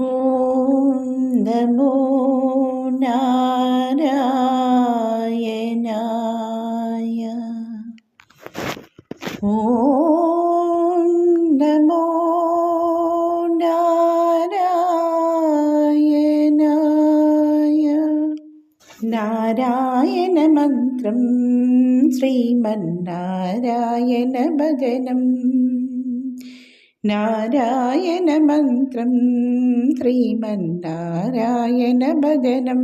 ഓം നമോ നാരായണായ. ഓം നമോ നാരായണായ. നാരായണ മന്ത്രം ശ്രീമന്നാരായണ ഭജനം. നാരായണ മന്ത്രം ശ്രീമന്നാരായണ ഭജനം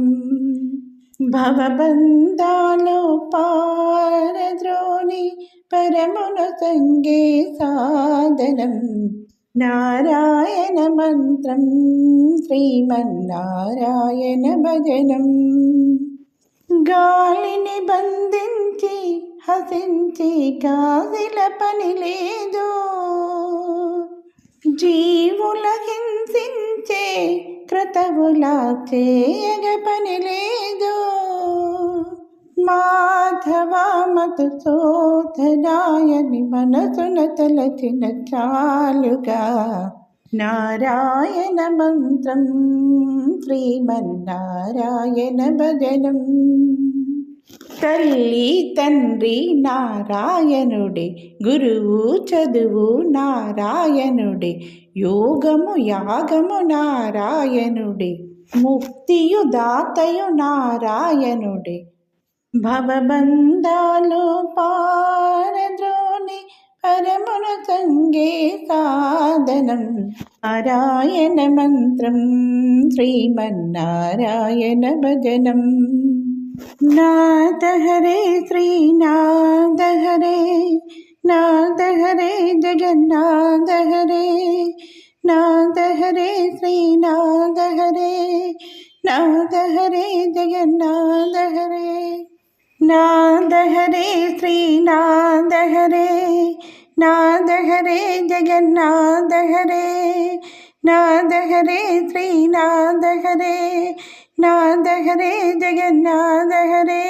ഭവബന്ധാലോ പാരദ്രോണി പരമുന സംഗേ സാധനം നാരായണ മന്ത്രം శ్రీమన్నారాయణ భజనం గాలిని బంధించి హసించి గాజిల పని లేదు జీవుల హింసించే క్రతవులా చేయగ పని లేదు మాధవ శోధనాయని మనసున తలచిన చాలుగా. నారాయణ మంత్రం శ్రీమన్నారాయణ భజనం. తల్లి తండ్రి నారాయణుడే గురువు చదువు నారాయణుడే యోగము యాగము నారాయణుడే ముక్తియు దాతయు నారాయణుడే భవబంధాలు పారద్రోని పరమున సంగే సాధనం నారాయణ మంత్రం नाद हरे श्री नाद हरे नाद हरे जगन्नाद हरे, नाद हरे श्री नाद हरे नाद हरे जगन्नाद हरे, नाद हरे श्री नाद हरे नाद हरे जगन्नाद हरे, नाद हरे श्री नाद हरे ജഗന്നാഥ ഹരേ